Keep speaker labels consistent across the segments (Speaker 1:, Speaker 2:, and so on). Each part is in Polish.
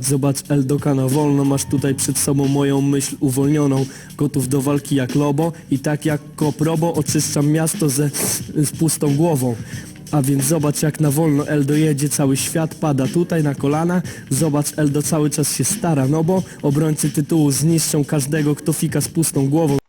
Speaker 1: Zobacz Eldoka na wolno, masz tutaj przed sobą moją myśl uwolnioną. Gotów do walki jak lobo i tak jak koprobo oczyszczam miasto ze, z pustą głową. A więc zobacz jak na wolno Eldo jedzie, cały świat pada tutaj na kolana. Zobacz Eldo cały czas się stara, no bo obrońcy tytułu zniszczą każdego kto fika z pustą głową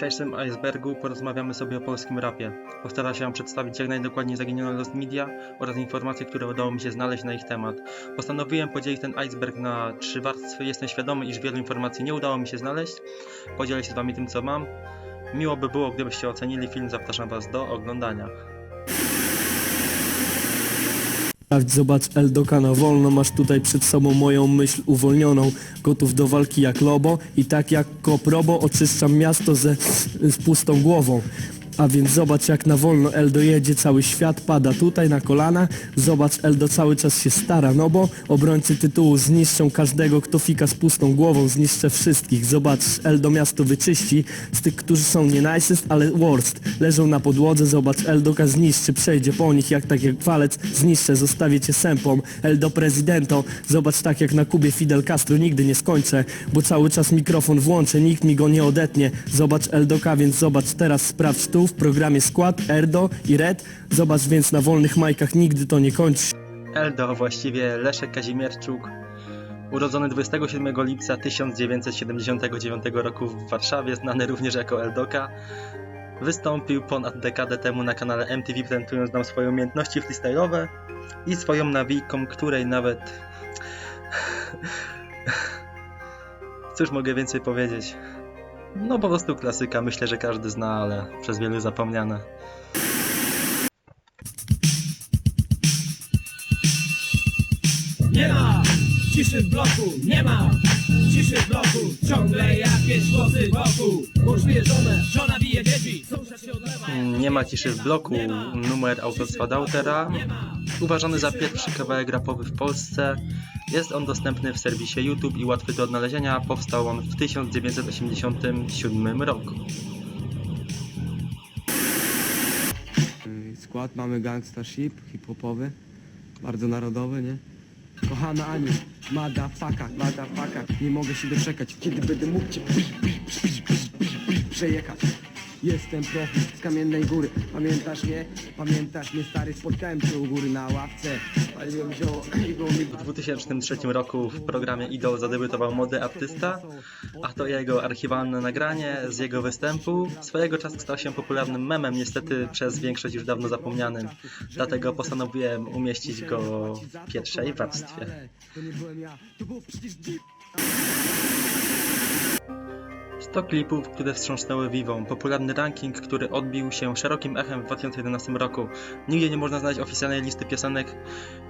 Speaker 2: dzisiejszym icebergu porozmawiamy sobie o polskim rapie. Postaram się przedstawić jak najdokładniej zaginione Lost Media oraz informacje, które udało mi się znaleźć na ich temat. Postanowiłem podzielić ten iceberg na trzy warstwy. Jestem świadomy, iż wielu informacji nie udało mi się znaleźć. Podzielę się z wami tym, co mam. Miło by było, gdybyście ocenili film. Zapraszam was do oglądania.
Speaker 1: Zobacz Eldoka na wolno, masz tutaj przed sobą moją myśl uwolnioną. Gotów do walki jak lobo i tak jak koprobo oczyszczam miasto ze, z pustą głową a więc zobacz jak na wolno Eldo jedzie, cały świat pada tutaj na kolana. Zobacz Eldo cały czas się stara, no bo obrońcy tytułu zniszczą każdego kto fika z pustą głową. Zniszczę wszystkich, zobacz Eldo miasto wyczyści. Z tych, którzy są nie nicest, ale worst. Leżą na podłodze, zobacz Eldoka zniszczy. Przejdzie po nich jak tak jak walec. Zniszczę, zostawię cię sępą. Eldo prezydento, zobacz tak jak na Kubie Fidel Castro. Nigdy nie skończę, bo cały czas mikrofon włączę. Nikt mi go nie odetnie. Zobacz Eldoka, więc zobacz teraz sprawdź tu w programie Skład, Erdo i Red Zobacz więc na wolnych majkach nigdy to nie kończy
Speaker 2: Eldo, właściwie Leszek Kazimierczuk, urodzony 27 lipca 1979 roku w Warszawie, znany również jako Eldoka, wystąpił ponad dekadę temu na kanale MTV, prezentując nam swoje umiejętności freestyle'owe i swoją nawijką, której nawet... Cóż mogę więcej powiedzieć? No po prostu klasyka, myślę, że każdy zna, ale przez wielu zapomniana.
Speaker 3: Nie ma! Ciszy w bloku, nie ma w bloku Ciągle jakieś głosy wokół Mąż bije żonę, żona bije dzieci Sąsiad się odlewa
Speaker 2: Nie ma ciszy w bloku, numer autorstwa Dautera. Uważany za pierwszy kawałek rapowy w Polsce. Jest on dostępny w serwisie YouTube i łatwy do odnalezienia. Powstał on w 1987 roku.
Speaker 4: Y, Skład mamy gangsta ship, hip-hopowy, bardzo narodowy, nie? Kochana Aniu, madafaka, madafaka, nie mogę się doczekać, kiedy będę mógł cię przejechać. Jestem profil z kamiennej góry, pamiętasz mnie? Pamiętasz mnie stary, spotkałem cię u góry na ławce, paliłem zioło i było mi
Speaker 2: W 2003 roku w programie Idol zadebiutował młody artysta, a to jego archiwalne nagranie z jego występu swojego czasu stał się popularnym memem, niestety przez większość już dawno zapomnianym. Dlatego postanowiłem umieścić go w pierwszej warstwie. 100 klipów, które wstrząsnęły Vivą. Popularny ranking, który odbił się szerokim echem w 2011 roku. Nigdzie nie można znaleźć oficjalnej listy piosenek,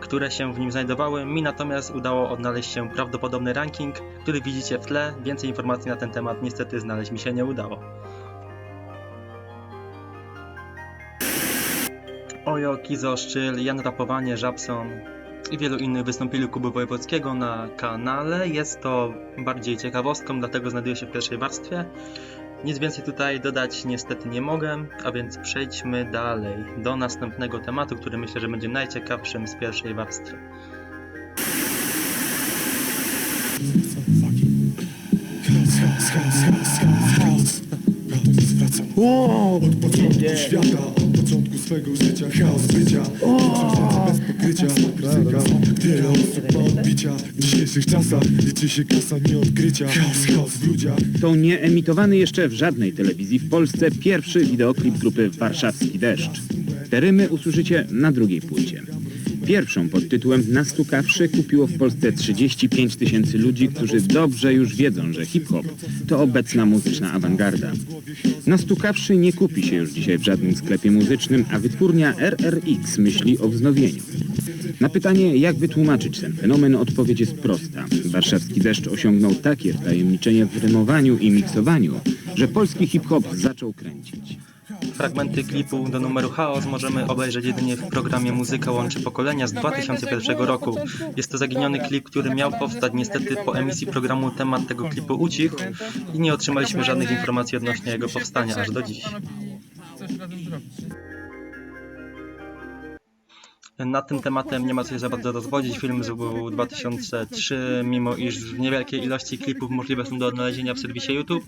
Speaker 2: które się w nim znajdowały. Mi natomiast udało odnaleźć się prawdopodobny ranking, który widzicie w tle. Więcej informacji na ten temat niestety znaleźć mi się nie udało. Ojo, Kizo, Szczyl, Jan Rapowanie, Żabson i wielu innych wystąpili Kuby Wojewódzkiego na kanale. Jest to bardziej ciekawostką, dlatego znajduje się w pierwszej warstwie. Nic więcej tutaj dodać niestety nie mogę, a więc przejdźmy dalej do następnego tematu, który myślę, że będzie najciekawszym z pierwszej warstwy.
Speaker 5: Od początku świata, od początku swego życia Chaos bycia, bez pokrycia wiele osób ma odbicia. W dzisiejszych czasach liczy się kasa, nie odkrycia Chaos, chaos w ludziach.
Speaker 6: To nie emitowany jeszcze w żadnej telewizji w Polsce pierwszy wideoklip grupy Warszawski Deszcz. Te rymy usłyszycie na drugiej płycie. Pierwszą pod tytułem Nastukawszy kupiło w Polsce 35 tysięcy ludzi, którzy dobrze już wiedzą, że hip-hop to obecna muzyczna awangarda. Nastukawszy nie kupi się już dzisiaj w żadnym sklepie muzycznym, a wytwórnia RRX myśli o wznowieniu. Na pytanie, jak wytłumaczyć ten fenomen, odpowiedź jest prosta. Warszawski deszcz osiągnął takie wtajemniczenie w rymowaniu i miksowaniu, że polski hip-hop zaczął kręcić.
Speaker 2: Fragmenty klipu do numeru Chaos możemy obejrzeć jedynie w programie Muzyka łączy pokolenia z 2001 roku. Jest to zaginiony klip, który miał powstać niestety po emisji programu temat tego klipu ucichł i nie otrzymaliśmy żadnych informacji odnośnie jego powstania aż do dziś. Nad tym tematem nie ma co się za bardzo rozwodzić. Film z był 2003, mimo iż w niewielkiej ilości klipów możliwe są do odnalezienia w serwisie YouTube.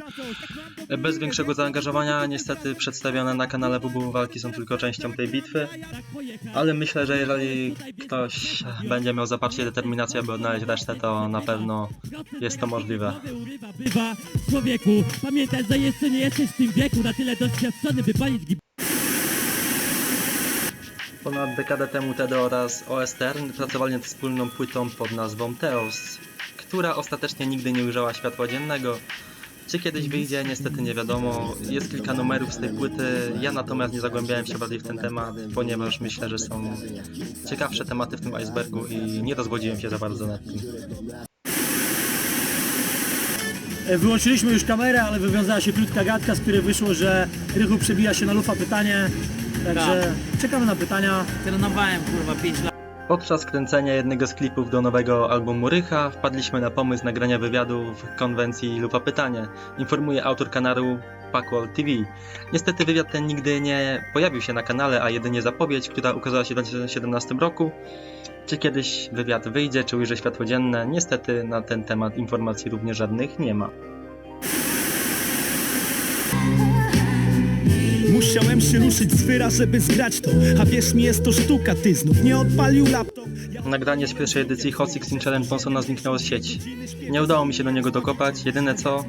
Speaker 2: Bez większego zaangażowania, niestety przedstawione na kanale WW Walki są tylko częścią tej bitwy. Ale myślę, że jeżeli ktoś będzie miał zaparcie determinację, aby odnaleźć resztę, to na pewno jest to możliwe.
Speaker 3: Człowieku, pamiętaj, że jeszcze nie jesteś w tym wieku na tyle doświadczony, by palić.
Speaker 2: Ponad dekadę temu TED oraz OSTR pracowali nad wspólną płytą pod nazwą Teos, która ostatecznie nigdy nie ujrzała światła dziennego. Czy kiedyś wyjdzie, niestety nie wiadomo. Jest kilka numerów z tej płyty, ja natomiast nie zagłębiałem się bardziej w ten temat, ponieważ myślę, że są ciekawsze tematy w tym icebergu i nie rozwodziłem się za bardzo nad tym.
Speaker 7: E, Wyłączyliśmy już kamerę, ale wywiązała się krótka gadka, z której wyszło, że Rychu przebija się na lufa pytanie. Także czekamy na pytania.
Speaker 8: Trenowałem kurwa 5 lat.
Speaker 2: Podczas kręcenia jednego z klipów do nowego albumu Rycha wpadliśmy na pomysł nagrania wywiadu w konwencji Lupa Pytanie, informuje autor kanału Packwall TV. Niestety wywiad ten nigdy nie pojawił się na kanale, a jedynie zapowiedź, która ukazała się w 2017 roku. Czy kiedyś wywiad wyjdzie, czy ujrzy światło dzienne? Niestety na ten temat informacji również żadnych nie ma.
Speaker 9: Musiałem się ruszyć z wyra, żeby zgrać to A wierz mi, jest to sztuka, ty znów nie odpalił laptop
Speaker 2: Nagranie z pierwszej edycji Hot 16 Challenge Bonsona zniknęło z sieci. Nie udało mi się do niego dokopać. Jedyne co,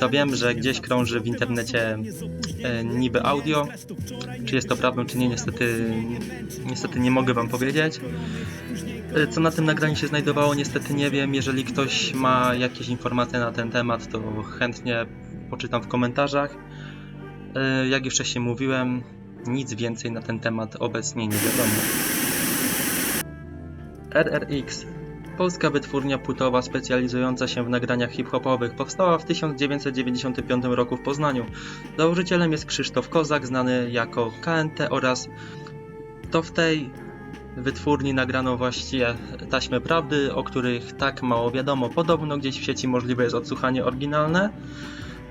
Speaker 2: to wiem, że gdzieś krąży w internecie e, niby audio. Czy jest to prawdą, czy nie, niestety, niestety nie mogę wam powiedzieć. E, Co na tym nagraniu się znajdowało, niestety nie wiem. Jeżeli ktoś ma jakieś informacje na ten temat, to chętnie poczytam w komentarzach. E, Jak już wcześniej mówiłem, nic więcej na ten temat obecnie nie wiadomo. RRX. Polska wytwórnia płytowa specjalizująca się w nagraniach hip-hopowych powstała w 1995 roku w Poznaniu. Założycielem jest Krzysztof Kozak, znany jako KNT oraz to w tej wytwórni nagrano właściwie taśmy prawdy, o których tak mało wiadomo. Podobno gdzieś w sieci możliwe jest odsłuchanie oryginalne.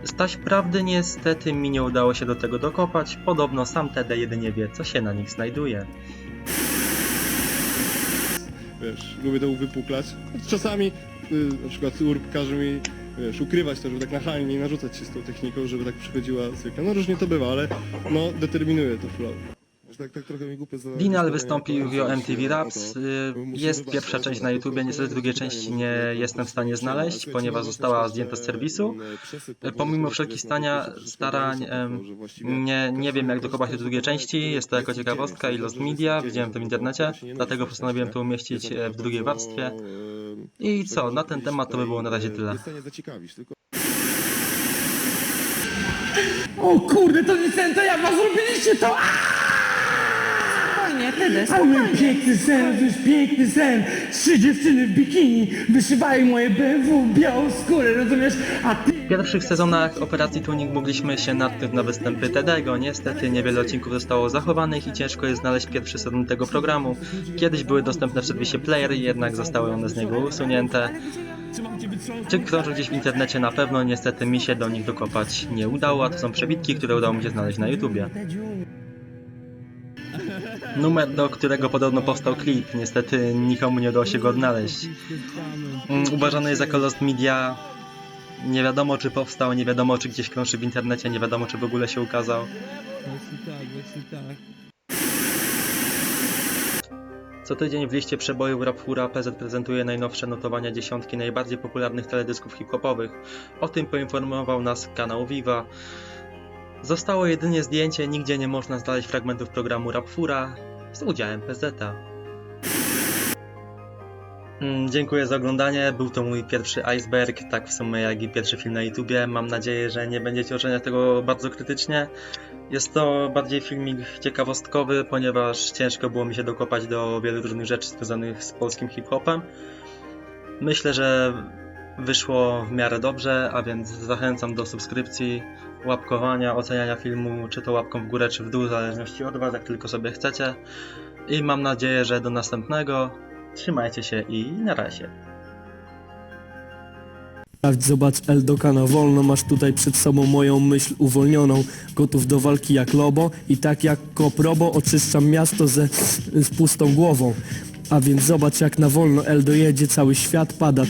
Speaker 2: Z taśm prawdy niestety mi nie udało się do tego dokopać. Podobno sam TD jedynie wie, co się na nich znajduje.
Speaker 5: Wiesz, lubię to uwypuklać. Czasami y, na przykład Urb każe mi wiesz, ukrywać to, żeby tak nachalnie nie narzucać się z tą techniką, żeby tak przychodziła zwykle. No różnie to bywa, ale no determinuje to flow. Tak, tak
Speaker 2: Dinal
Speaker 5: zostawienie
Speaker 2: wystąpił w MTV Raps. y, Jest pierwsza część na YouTubie, niestety drugiej części nie jestem w stanie znaleźć, ponieważ
Speaker 5: no,
Speaker 2: została zdjęta z
Speaker 5: że,
Speaker 2: serwisu.
Speaker 5: e, przesyp
Speaker 2: Pomimo wszelkich stania, starań, Nie, nie wiem jak dokopać do drugiej części, jest to jako ciekawostka i Lost Media, widziałem to w internecie, dlatego postanowiłem to umieścić e, w drugiej warstwie. I co, na ten temat to by było na razie tyle.
Speaker 7: O kurde, to nie ten, to jak was zrobiliście to!
Speaker 8: Spokojnie, Tede,
Speaker 7: A mój
Speaker 8: spokojnie.
Speaker 7: piękny sen, to jest piękny sen! Trzy dziewczyny w bikini wyszywają moje BMW w białą skórę, rozumiesz? A ty...
Speaker 2: W pierwszych sezonach Operacji Tuning mogliśmy się natknąć na występy Tedego. Niestety niewiele odcinków zostało zachowanych i ciężko jest znaleźć pierwszy sezon tego programu. Kiedyś były dostępne w serwisie Player, jednak zostały one z niego usunięte. Czy krążą gdzieś w internecie na pewno, niestety mi się do nich dokopać nie udało, a to są przebitki, które udało mi się znaleźć na YouTubie. Numer, do którego podobno powstał klip, niestety nikomu nie udało się go odnaleźć. Mm, Uważany jest jako Lost Media. Nie wiadomo czy powstał, nie wiadomo czy gdzieś krąży w internecie, nie wiadomo czy w ogóle się ukazał. Co tydzień w liście przebojów Rapfura PZ prezentuje najnowsze notowania dziesiątki najbardziej popularnych teledysków hip-hopowych. O tym poinformował nas kanał Viva. Zostało jedynie zdjęcie, nigdzie nie można znaleźć fragmentów programu Rapfura z udziałem PZ-a. Mm, Dziękuję za oglądanie. Był to mój pierwszy iceberg, tak w sumie jak i pierwszy film na YouTubie. Mam nadzieję, że nie będziecie oceniać tego bardzo krytycznie. Jest to bardziej filmik ciekawostkowy, ponieważ ciężko było mi się dokopać do wielu różnych rzeczy związanych z polskim hip-hopem. Myślę, że wyszło w miarę dobrze, a więc zachęcam do subskrypcji, łapkowania, oceniania filmu, czy to łapką w górę, czy w dół, w zależności od Was, jak tylko sobie chcecie. I mam nadzieję, że do następnego. Trzymajcie się i na razie.
Speaker 1: Sprawdź, zobacz Eldoka na wolno, masz tutaj przed sobą moją myśl uwolnioną Gotów do walki jak lobo i tak jak koprobo oczyszczam miasto ze, z pustą głową A więc zobacz jak na wolno Eldo jedzie, cały świat pada